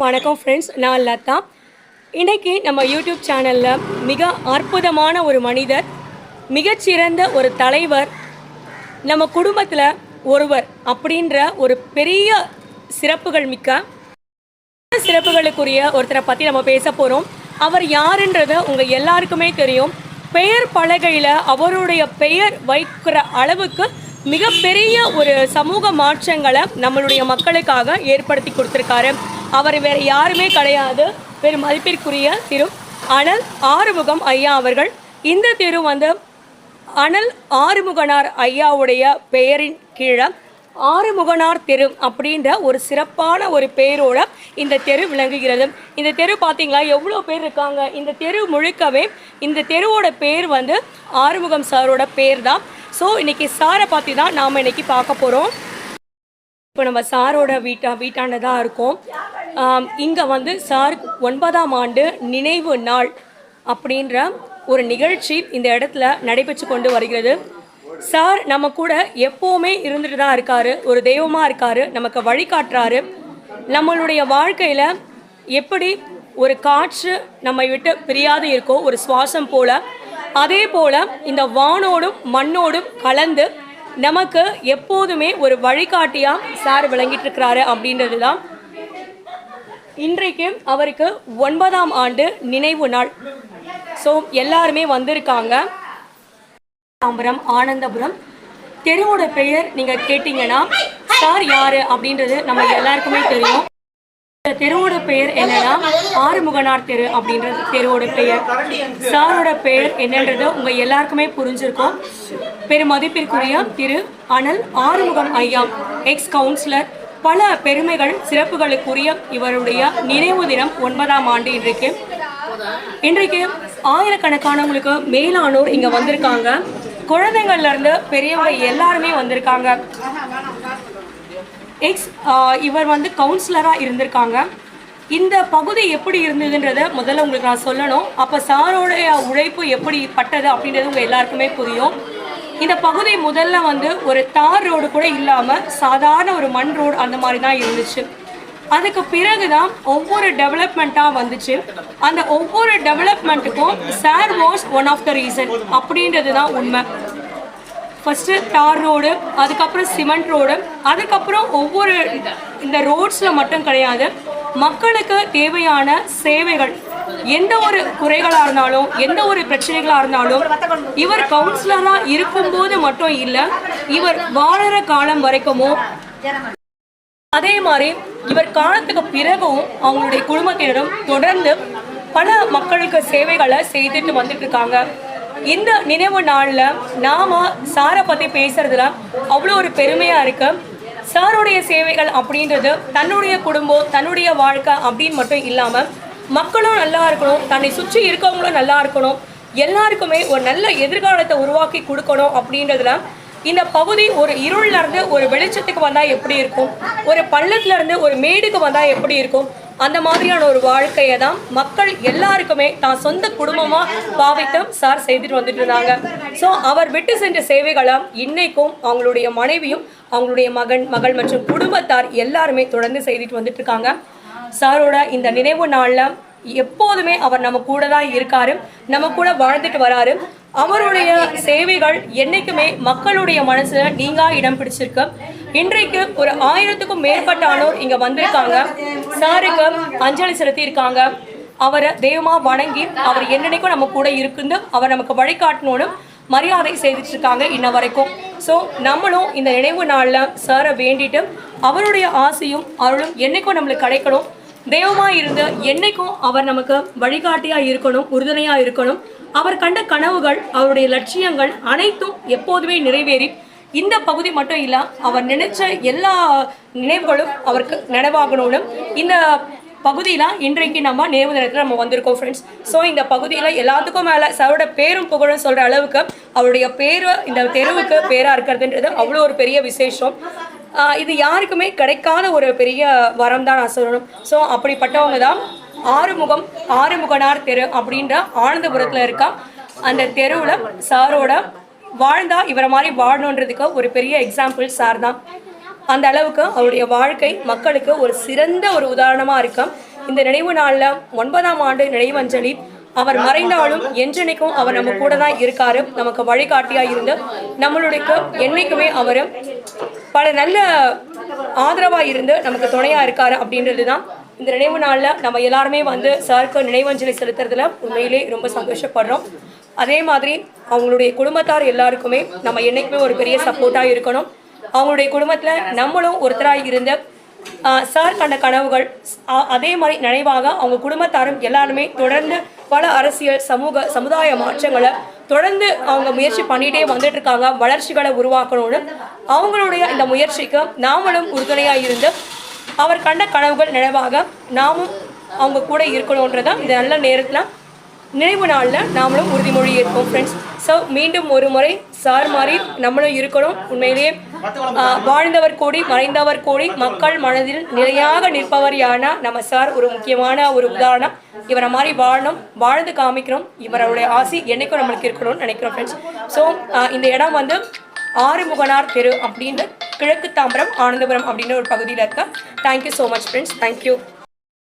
வணக்கம் ஃப்ரெண்ட்ஸ் நான் லதா. இன்றைக்கி நம்ம யூடியூப் சேனலில் மிக அற்புதமான ஒரு மனிதர் மிகச்சிறந்த ஒரு தலைவர் நம்ம குடும்பத்தில் ஒருவர் அப்படின்ற ஒரு பெரிய சிறப்புகள் மிக்க சிறப்புகளுக்குரிய ஒருத்தரை பற்றி நம்ம பேச போகிறோம் அவர் யாருன்றது உங்கள் எல்லாருக்குமே தெரியும். பெயர் பலகையில் அவருடைய பெயர் வைக்கிற அளவுக்கு மிகப்பெரிய ஒரு சமூக மாற்றங்களை நம்மளுடைய மக்களுக்காக ஏற்படுத்தி கொடுத்துருக்காரு. அவர் வேற யாருமே கிடையாது. பெரும் மதிப்பிற்குரிய திரு அனல் ஆறுமுகம் ஐயா அவர்கள். இந்த திரு வந்து அனல் ஆறுமுகனார் ஐயாவுடைய பெயரின் கீழே ஆறுமுகனார் தெரு அப்படின்ற ஒரு சிறப்பான ஒரு பெயரோட இந்த தெரு விளங்குகிறது. இந்த தெரு பார்த்தீங்களா எவ்வளோ பேர் இருக்காங்க? இந்த தெரு முழுக்கவே இந்த தெருவோட பேர் வந்து ஆறுமுகம் சாரோட பேர் தான் ஸோ இன்றைக்கி சாரை பார்த்து தான் நாம் இன்றைக்கி பார்க்க போகிறோம் இப்போ நம்ம சாரோட வீட்டா வீட்டாண்ட தான் இருக்கோம். இங்கே வந்து சார் ஒன்பதாம் ஆண்டு நினைவு நாள் அப்படின்ற ஒரு நிகழ்ச்சி இந்த இடத்துல நடைபெற்று கொண்டு வருகிறது. சார் நம்ம கூட எப்போவுமே இருந்துட்டு தான் இருக்காரு ஒரு தெய்வமாக இருக்காரு நமக்கு வழிகாட்டுறாரு. நம்மளுடைய வாழ்க்கையில் எப்படி ஒரு காற்று நம்மை விட்டு பிரியாது இருக்கோ ஒரு சுவாசம் போல அதே போல இந்த வானோடும் மண்ணோடும் கலந்து நமக்கு எப்போதுமே ஒரு வழிகாட்டியாக சார் விளங்கிட்டு இருக்கிறாரு அப்படின்றது தான் இன்றைக்கு அவருக்கு ஒன்பதாம் ஆண்டு நினைவு நாள். ஸோ எல்லாருமே வந்திருக்காங்க. தாம்பரம் ஆனந்தபுரம். தெருவோட பெயர் நீங்கள் கேட்டிங்கன்னா சார் யார் அப்படின்றது நம்ம எல்லாருக்குமே தெரியும். இந்த தெருவோட பெயர் என்னன்னா ஆறுமுகனார் தெரு அப்படின்றது தெருவோட பெயர். சாரோட பெயர் என்னன்றது உங்க எல்லாருக்குமே புரிஞ்சிருக்கும். பெரும் மதிப்பிற்குரிய திரு அனல் ஆறுமுகம் ஐயா எக்ஸ் கவுன்சிலர் பல பெருமைகள் சிறப்புகளுக்குரிய இவருடைய நினைவு தினம் ஒன்பதாம் ஆண்டு இன்றைக்கு. இன்றைக்கு ஆயிரக்கணக்கானவங்களுக்கு மேலானோர் இங்க வந்திருக்காங்க. குழந்தைங்கள்ல இருந்து பெரியவங்க எல்லாருமே வந்திருக்காங்க. எக்ஸ் இவர் வந்து கவுன்சிலராக இருந்திருக்காங்க. இந்த பகுதி எப்படி இருந்ததுன்றத முதல்ல உங்களுக்கு நான் சொல்லணும். அப்போ சாரோடைய உழைப்பு எப்படி பட்டது அப்படின்றது உங்கள் எல்லாருக்குமே புரியும். இந்த பகுதி முதல்ல வந்து ஒரு தார் ரோடு கூட இல்லாமல் சாதாரண ஒரு மண் ரோடு அந்த மாதிரி தான் இருந்துச்சு. அதுக்கு பிறகு தான் ஒவ்வொரு டெவலப்மெண்ட்டாக வந்துச்சு. அந்த ஒவ்வொரு டெவலப்மெண்ட்டுக்கும் sir was one of the reason அப்படின்றது தான் உண்மை. ஃபஸ்ட்டு தார் ரோடு அதுக்கப்புறம் சிமெண்ட் ரோடு அதுக்கப்புறம் ஒவ்வொரு இந்த ரோட்ஸில் மட்டும் கிடையாது. மக்களுக்கு தேவையான சேவைகள் எந்த ஒரு குறைகளாக இருந்தாலும் எந்த ஒரு பிரச்சனைகளாக இருந்தாலும் இவர் கவுன்சிலராக இருக்கும்போது மட்டும் இல்லை இவர் வாழற காலம் வரைக்குமோ அதே மாதிரி இவர் காலத்துக்கு பிறகும் அவங்களுடைய குடும்பத்தினரும் தொடர்ந்து பல மக்களுக்கு சேவைகளை செய்துட்டு வந்துட்டு இருக்காங்க இந்த நினைவு நாளில் நாம சாரை பற்றி பேசுறதுல அவ்வளோ ஒரு பெருமையாக இருக்கு. சாருடைய சேவைகள் அப்படின்றது தன்னுடைய குடும்பம் தன்னுடைய வாழ்க்கை அப்படின்னு மட்டும் இல்லாமல் மக்களும் நல்லா இருக்கணும் தன்னை சுற்றி இருக்கவங்களும் நல்லா இருக்கணும் எல்லாருக்குமே ஒரு நல்ல எதிர்காலத்தை உருவாக்கி கொடுக்கணும் அப்படின்றதுல இந்த பகுதி ஒரு இருள்ல இருந்து ஒரு வெளிச்சத்துக்கு வந்தா எப்படி இருக்கும்? ஒரு பள்ளத்துல இருந்து ஒரு மேடுக்கு வந்தா எப்படி இருக்கும்? அந்த மாதிரியான ஒரு வாழ்க்கையை தான் மக்கள் எல்லாருக்குமே தான் சொந்த குடும்பமாக பாவித்தம் சார் செய்துட்டு வந்துட்டு இருந்தாங்க. ஸோ அவர் விட்டு சென்ற சேவைகளை இன்னைக்கும் அவங்களுடைய மனைவியும் அவங்களுடைய மகன் மகள் மற்றும் குடும்பத்தார் எல்லாருமே தொடர்ந்து செய்துட்டு வந்துட்டு இருக்காங்க. சாரோட இந்த நினைவு நாளில் எப்போதுமே அவர் நம்ம கூட தான் இருக்காரு நம்ம கூட வாழ்ந்துட்டு வராரு. அவருடைய சேவைகள் என்னைக்குமே மக்களுடைய மனசுல நீங்கா இடம் பிடிச்சிருக்கு. இன்றைக்கு ஒரு ஆயிரத்துக்கும் மேற்பட்டானோர் இங்க வந்திருக்காங்க. சாருக்கு அஞ்சலி செலுத்தி இருக்காங்க அவரை தெய்வமா வணங்கி அவர் என்னன்னைக்கும் நம்ம கூட இருக்குன்னு அவர் நமக்கு வழிகாட்டணும்னு மரியாதை செய்துட்டு இருக்காங்க இன்ன வரைக்கும் ஸோ நம்மளும் இந்த நினைவு நாளில் சாரை வேண்டிட்டு அவருடைய ஆசையும் அருளும் என்னைக்கும் நம்மளுக்கு கிடைக்கணும். தெய்வமாக இருந்து என்னைக்கும் அவர் நமக்கு வழிகாட்டியாக இருக்கணும் உறுதுணையாக இருக்கணும். அவர் கண்ட கனவுகள் அவருடைய லட்சியங்கள் அனைத்தும் எப்போதுமே நிறைவேறி இந்த பகுதி மட்டும் இல்லை அவர் நினைச்ச எல்லா நினைவுகளும் அவருக்கு நினைவாகணும்னு இந்த பகுதியில் இன்றைக்கு நம்ம நினைவு தினத்தில் நம்ம வந்திருக்கோம் ஃப்ரெண்ட்ஸ் ஸோ இந்த பகுதியில் எல்லாத்துக்கும் மேலே சாரோட பேரும் புகழும் சொல்கிற அளவுக்கு அவருடைய பேர் இந்த தெருவுக்கு பேராக இருக்கிறதுன்றது அவ்வளோ ஒரு பெரிய விசேஷம். இது யாருக்குமே கிடைக்காத ஒரு பெரிய வரம் தான் நான் சொல்லணும். ஸோ அப்படிப்பட்டவங்க தான் ஆறுமுகம் ஆறுமுகனார் தெரு அப்படின்ற ஆனந்தபுரத்தில் இருக்கா அந்த தெருவில் சாரோட வாழ்ந்தா இவரை மாதிரி வாழணுன்றதுக்கு ஒரு பெரிய எக்ஸாம்பிள் சார் தான். அந்த அளவுக்கு அவருடைய வாழ்க்கை மக்களுக்கு ஒரு சிறந்த ஒரு உதாரணமாக இருக்கும். இந்த நினைவு நாளில் ஒன்பதாம் ஆண்டு நினைவஞ்சலி அவர் மறைந்தாலும் என்றென்னைக்கும் அவர் நம்ம கூட தான் இருக்காரு. நமக்கு வழிகாட்டியாக இருந்து நம்மளுடைய என்றைக்குமே அவர் பல நல்ல ஆதரவாக இருந்து நமக்கு துணையாக இருக்காரு அப்படின்றது தான் இந்த நினைவு நாளில் நம்ம எல்லாருமே வந்து சாருக்கு நினைவஞ்சலி செலுத்துறதுல உண்மையிலே ரொம்ப சந்தோஷப்படுறோம். அதே மாதிரி அவங்களுடைய குடும்பத்தார் எல்லாருக்குமே நம்ம என்னைக்குமே ஒரு பெரிய சப்போர்ட்டாக இருக்கணும். அவங்களுடைய குடும்பத்தில் நம்மளும் ஒருத்தராக இருந்து சார் கண்ட கனவுகள் அதே மாதிரி நினைவாக அவங்க குடும்பத்தாரும் எல்லாருமே தொடர்ந்து பல அரசியல் சமூக சமுதாய மாற்றங்களை தொடர்ந்து அவங்க முயற்சி பண்ணிட்டே வந்துட்டு இருக்காங்க வளர்ச்சிகளை உருவாக்கணும்னு அவங்களுடைய இந்த முயற்சிக்கு நாமளும் உறுதுணையாக இருந்து அவர் கண்ட கனவுகள் நினைவாக நாமும் அவங்க கூட இருக்கணுன்றதான் இந்த நல்ல நேரத்தில் நினைவு நாளில் நாமளும் உறுதிமொழி ஏற்போம் ஃப்ரெண்ட்ஸ் ஸோ மீண்டும் ஒரு முறை சார் மாதிரி நம்மளும் இருக்கணும். உண்மையிலேயே வாழ்ந்தவர் கோடி மறைந்தவர் கோடி மக்கள் மனதில் நிலையாக நிற்பவர் யானா நம்ம சார் ஒரு முக்கியமான ஒரு உதாரணம். இவரை மாதிரி வாழணும் வாழ்ந்து காமிக்கிறோம் இவருடைய ஆசி என்னைக்கும் நம்மளுக்கு இருக்கணும்னு நினைக்கிறோம் ஃப்ரெண்ட்ஸ் ஸோ இந்த இடம் வந்து ஆறுமுகனார் தெரு அப்படின்னு கிழக்கு தாம்பரம் ஆனந்தபுரம் அப்படின்ற ஒரு பகுதியில் இருக்க. Thank you so much friends thank you